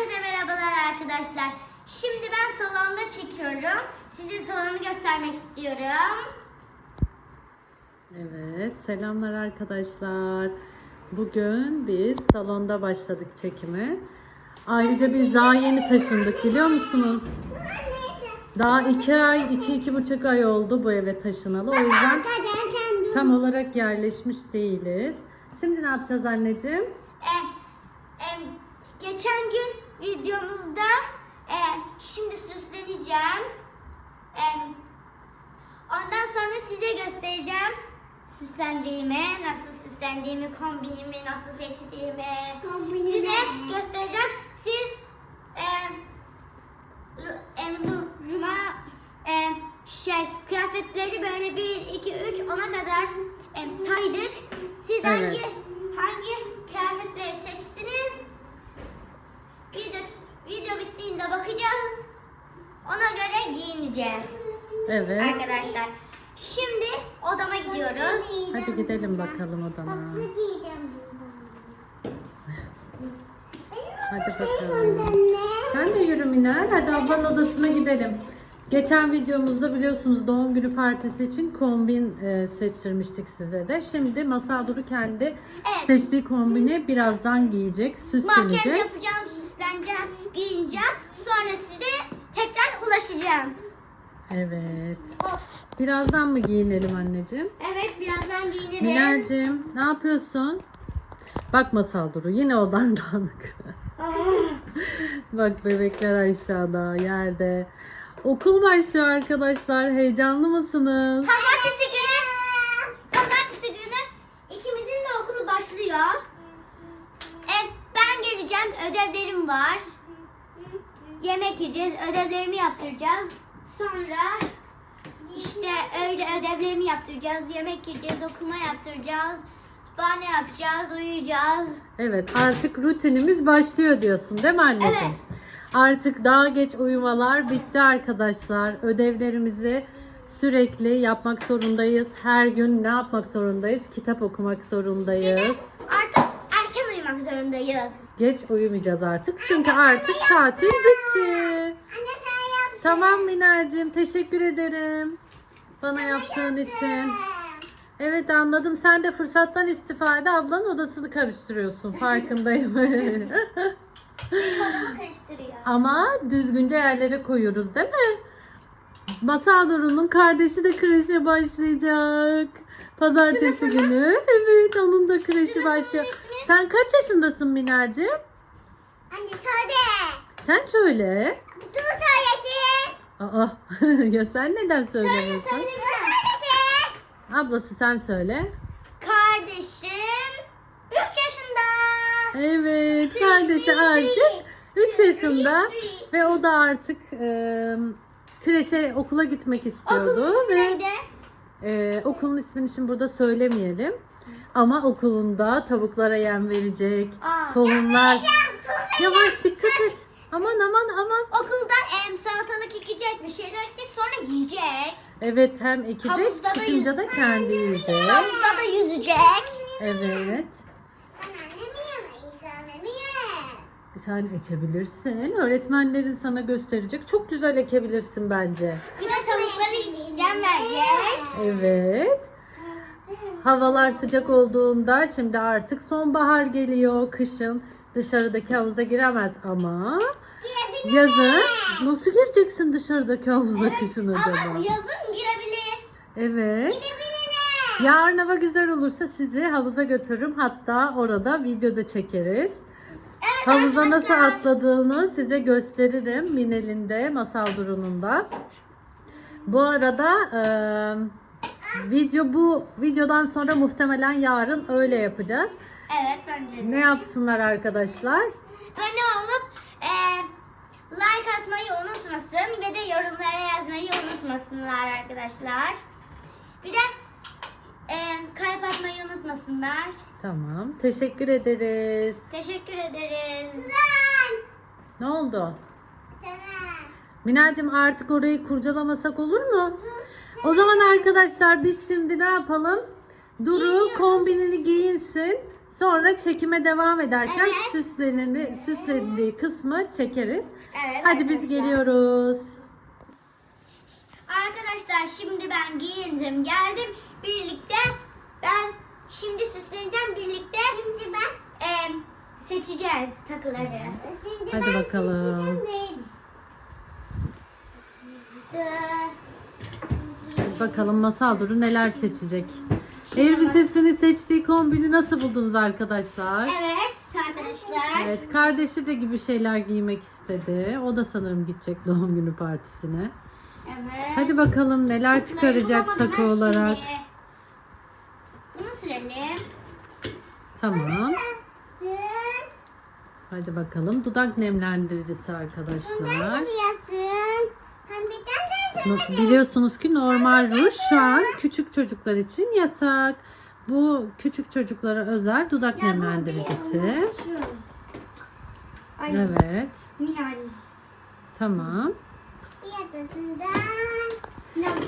Herkese merhabalar arkadaşlar. Şimdi ben salonda çekiyorum. Size salonu göstermek istiyorum. Evet, selamlar arkadaşlar. Bugün biz salonda başladık çekime. Ayrıca biz daha yeni taşındık biliyor musunuz? Daha iki ay, iki, iki buçuk ay oldu bu eve taşınalı. O yüzden tam olarak yerleşmiş değiliz. Şimdi ne yapacağız anneciğim? E, e, geçen gün videomuzda e, şimdi süsleneceğim. E, ondan sonra size göstereceğim süslendiğimi, nasıl süslendiğimi, kombinimi, nasıl seçtiğimi. Size göstereceğim. Siz e, Ruma em, şey kıyafetleri böyle 1 2 3 ona kadar em, saydık. Siz Evet. hangi hangi kıyafetleri seçtiniz? Video video bittiğinde bakacağız. Ona göre giyineceğiz Evet. arkadaşlar. Şimdi odama gidiyoruz. Hadi gidelim bakalım odana. Hadi bakalım. Sen de yürü Minel. Hadi ablanın odasına gidelim. Geçen videomuzda biliyorsunuz doğum günü partisi için kombin e, seçtirmiştik size de. Şimdi Masal Duru kendi Evet. seçtiği kombini birazdan giyecek, Makyaj süslenecek. yapacağım, süsleneceğim, giyineceğim. Sonra size tekrar ulaşacağım. Evet. Birazdan mı giyinelim anneciğim? Evet birazdan giyinirim. Minel'cim ne yapıyorsun? Bak Masal Duru yine odan dağınık. Ah. Bak bebekler aşağıda, yerde. Okul başlıyor arkadaşlar. Heyecanlı mısınız? Pazartesi günü, var. Yemek yiyeceğiz, ödevlerimi yaptıracağız. Sonra işte öyle ödevlerimi yaptıracağız, yemek yiyeceğiz, okuma yaptıracağız. Banyo yapacağız, uyuyacağız. Evet artık rutinimiz başlıyor diyorsun değil mi anneciğim? Evet. Artık daha geç uyumalar bitti arkadaşlar. Ödevlerimizi sürekli yapmak zorundayız. Her gün ne yapmak zorundayız? Kitap okumak zorundayız. Artık erken uyumak zorundayız. Geç uyumayacağız artık. Çünkü artık tatil bitti. Anne sen yap. Tamam Minel'cim teşekkür ederim. Bana yaptığın için. Evet anladım. Sen de fırsattan istifade ablanın odasını karıştırıyorsun. Farkındayım. Odamı karıştırıyor. Ama düzgünce yerlere koyuyoruz değil mi? Masal Nur'un kardeşi de kreşe başlayacak. Pazartesi Sınıfının- günü. Evet onun da kreşi Sınıfının başlıyor. ismi- Sen kaç yaşındasın Minel'cim? Anne söyle. Sen söyle. Dur söylesin. Aa, ya sen neden söylemiyorsun? Söylesin. Ablası sen söyle. Kardeşim 3 yaşında. Evet, Three, kardeşi three, artık three. 3 yaşında Three, ve o da artık e, kreşe okula gitmek istiyordu ismi ve neydi? E, okulun ismini şimdi burada söylemeyelim. Ama okulunda tavuklara yem verecek, Aa. tohumlar. Yavaş dikkat et. Aman aman aman. Okulda em, salatalık ekecek, bir şeyler ekecek, sonra yiyecek. Evet hem ekecek, Havuzda da çıkınca da kendi yiyecek. Havuzda da yüzecek. Evet. Sen ekebilirsin. Öğretmenlerin sana gösterecek. Çok güzel ekebilirsin bence. Bir de tavukları yem verecek. Evet. Havalar sıcak olduğunda şimdi artık sonbahar geliyor. Kışın dışarıdaki havuza giremez ama yazın nasıl gireceksin dışarıdaki havuza kışın Ama acaba? yazın girebilir. Evet. Yarın hava güzel olursa sizi havuza götürürüm. Hatta orada videoda çekeriz. Havuza nasıl atladığını size gösteririm. Minel'in de Masal Duru'nun da. Bu arada e, video bu videodan sonra muhtemelen yarın öyle yapacağız. Evet bence de. Ne yapsınlar arkadaşlar? Abone olup e, like atmayı unutmasın ve de yorumlara yazmayı unutmasınlar arkadaşlar. Bir de e, kalp atmayı unutmasınlar. Tamam. Teşekkür ederiz. Teşekkür ederiz. Ne oldu? Minacığım artık orayı kurcalamasak olur mu? O zaman arkadaşlar biz şimdi ne yapalım? Duru kombinini giyinsin. Sonra çekime devam ederken Evet. süsleneni, süslendiği kısmı çekeriz. Evet. Hadi biz geliyoruz. Arkadaşlar şimdi ben giyindim geldim. Birlikte ben şimdi süsleneceğim birlikte. Şimdi ben seçeceğiz takıları. Şimdi Hadi bakalım. Hadi bakalım Masal Duru neler seçecek. Elbisesini seçtiği kombini nasıl buldunuz arkadaşlar? Evet arkadaşlar. Evet, kardeşi de gibi şeyler giymek istedi. O da sanırım gidecek doğum günü partisine. Evet. Hadi bakalım neler çıkaracak takı ben olarak. şimdi. Sürelim. Tamam. Hadi bakalım dudak nemlendiricisi arkadaşlar. Biliyorsunuz ki normal ruj şu an küçük çocuklar için yasak. Bu küçük çocuklara özel dudak nemlendiricisi. Evet. Tamam.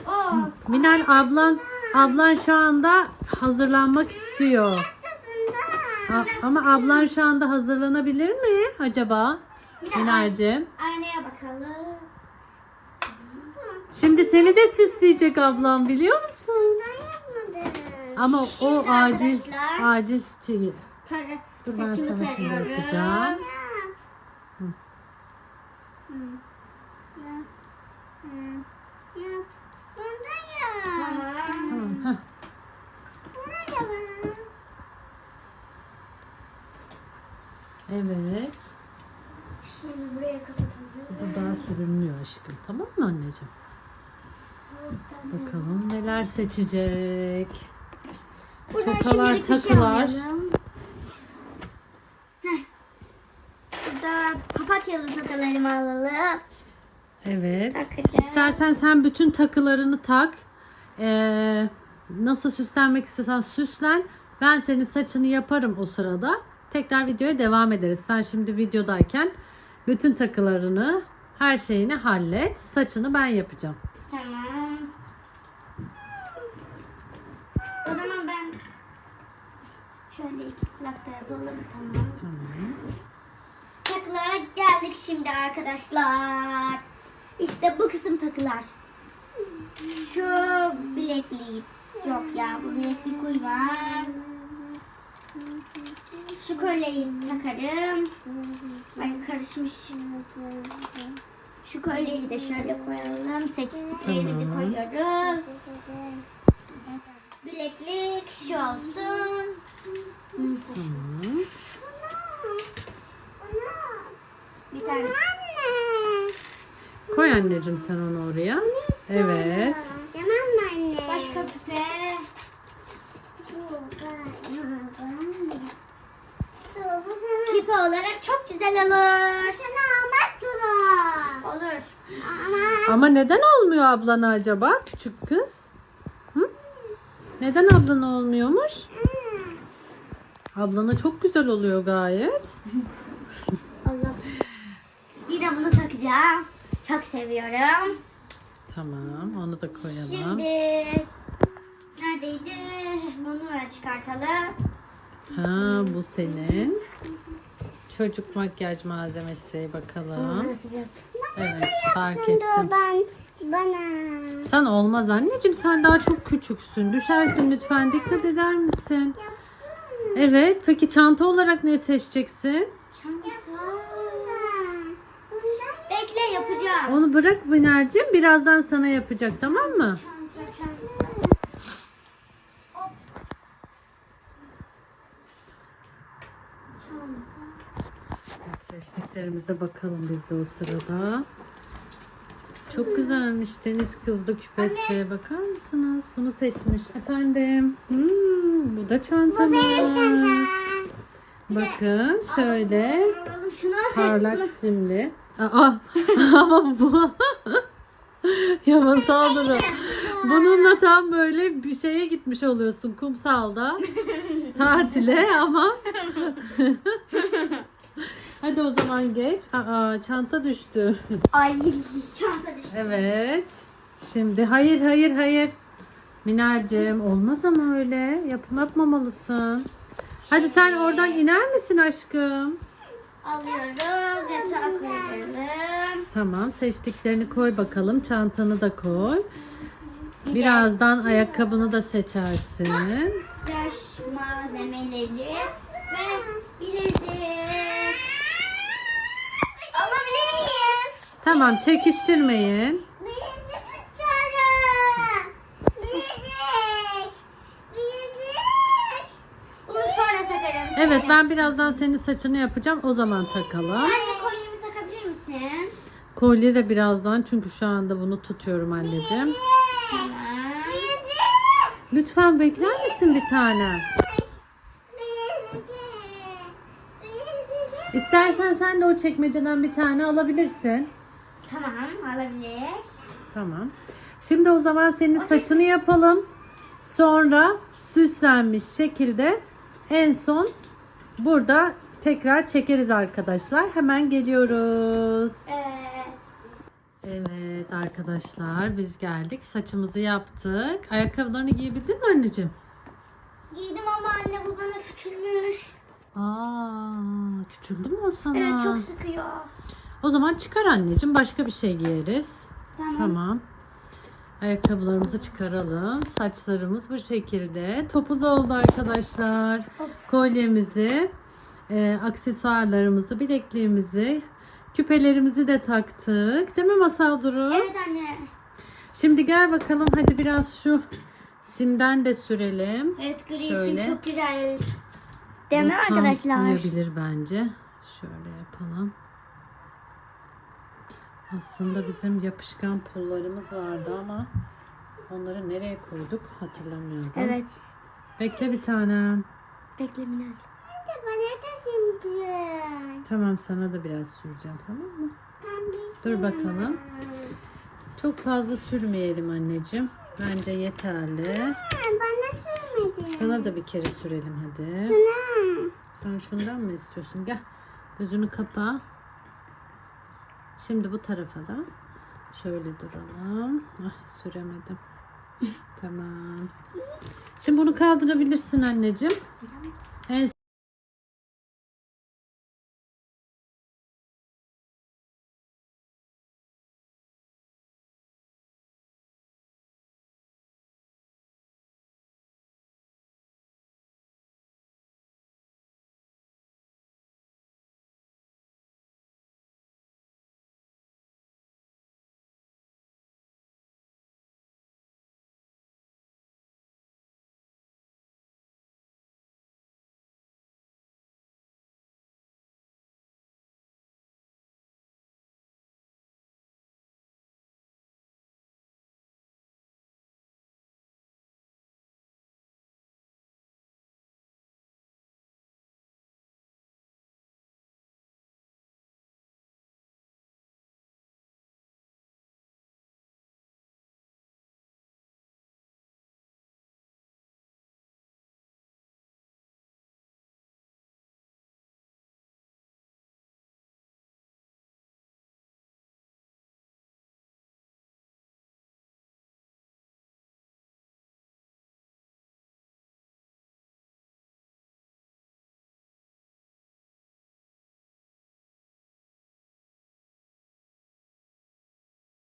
Oo. Minal ablan ablan şu anda hazırlanmak istiyor. A- ama ablan şu anda hazırlanabilir mi acaba? Minal'cim. Aynaya bakalım. Şimdi seni de süsleyecek ablam biliyor musun? Ama o acil arkadaşlar- acil stil. Tarı, Dur ben saçımı sana tarıyorum. yapacağım. Hı. Tamam. Tamam. heh. Evet. Şimdi buraya kapatalım. Bu daha sürünmüyor aşkım. Tamam mı anneciğim? Bakalım neler seçecek. Buradan Tokalar, şimdilik bir şey takılar. almayalım. Heh. Burada papatyalı tokalarımı alalım. Evet. Takacağım. İstersen sen bütün takılarını tak. Ee, nasıl süslenmek istiyorsan süslen. Ben senin saçını yaparım o sırada. Tekrar videoya devam ederiz. Sen şimdi videodayken bütün takılarını, her şeyini hallet. Saçını ben yapacağım. Tamam. O zaman ben şöyle iki kulak da yapalım. Tamam. Tamam. Takılara geldik şimdi arkadaşlar. İşte bu kısım takılar. Şu bilekliği. Yok ya bu bileklik uymaz. Şu kolyeyi takarım. Ay karışmış. Şu kolyeyi de şöyle koyalım. Seçtiklerimizi Tamam. koyuyoruz. Bileklik şu olsun. Tamam. Bir tane. Koy anneciğim sen onu oraya. Evet. Tamam mı anne? Başka küpe. Küpe olarak çok güzel olur. Sana almak duru. Olur. Ama Ama neden olmuyor ablana acaba küçük kız? Hı? Neden ablana olmuyormuş? Ablana çok güzel oluyor gayet. Allah. Bir de bunu takacağım. Çok seviyorum. Tamam onu da koyalım. Şimdi çıkartalım. Ha bu senin. Çocuk makyaj malzemesi bakalım. Evet fark ettim. ben bana. Sen olmaz anneciğim sen daha çok küçüksün. Düşersin lütfen dikkat eder misin? Evet peki çanta olarak ne seçeceksin? Çanta. Bekle yapacağım. Onu bırak Biner'cim birazdan sana yapacak tamam mı? Çanta çanta. Hop. Çanta. Seçtiklerimize bakalım biz de o sırada. Çok güzelmiş deniz kızlı küpesi. Bakar mısınız? Bunu seçmiş. Efendim. Hmm, bu da çantamız. Bakın şöyle Alalım şunu. parlak simli. Aa, ama bu Yaman saldırı. Bununla tam böyle bir şeye gitmiş oluyorsun kumsalda. Tatile ama. Hadi o zaman geç. Aa, çanta düştü. Ay çanta düştü. Evet. Şimdi hayır hayır hayır. Minal'cim olmaz ama öyle. Yap, yapmamalısın. Hadi sen oradan iner misin aşkım? Alıyoruz. Yatağa koyalım. Tamam seçtiklerini koy bakalım. Çantanı da koy. Birazdan ayakkabını da seçersin. Yaş malzemeleri ve bilezik. Alabilir miyim? Tamam çekiştirmeyin. Bunu sonra takarım. Evet ben birazdan senin saçını yapacağım. O zaman takalım. Anne kolyemi takabilir misin? Kolye de birazdan çünkü şu anda bunu tutuyorum anneciğim. Tamam. Lütfen bekler misin bir tane? İstersen sen de o çekmeceden bir tane alabilirsin. Tamam alabilir. Tamam. Şimdi o zaman senin saçını yapalım. Sonra süslenmiş şekilde en son burada tekrar çekeriz arkadaşlar. Hemen geliyoruz. Evet. Evet arkadaşlar biz geldik. Saçımızı yaptık. Ayakkabılarını giyebildin mi anneciğim? Giydim ama anne bu bana küçülmüş. Aa, küçüldü mü o sana? Evet çok sıkıyor. O zaman çıkar anneciğim. Başka bir şey giyeriz. Tamam. Tamam. Ayakkabılarımızı çıkaralım. Saçlarımız bu şekilde. Topuz oldu arkadaşlar. Kolyemizi, e, aksesuarlarımızı, bilekliğimizi, küpelerimizi de taktık. Değil mi Masal Duru? Evet anne. Şimdi gel bakalım hadi biraz şu simden de sürelim. Evet grisin Şöyle. çok güzel. Değil mi arkadaşlar? uyabilir bence. Şöyle yapalım. Aslında bizim yapışkan pullarımız vardı ama onları nereye koyduk hatırlamıyorum. Evet. Bekle bir tanem. Bekle Minel. Hadi bana da simgün. Tamam sana da biraz süreceğim tamam mı? Dur bakalım. Çok fazla sürmeyelim anneciğim. Bence yeterli. Ha, bana sürmedin. Sana da bir kere sürelim hadi. Bana. Sen şundan mı istiyorsun? Gel. Gözünü kapa. Şimdi bu tarafa da şöyle duralım. Ah süremedim. tamam. Şimdi bunu kaldırabilirsin anneciğim.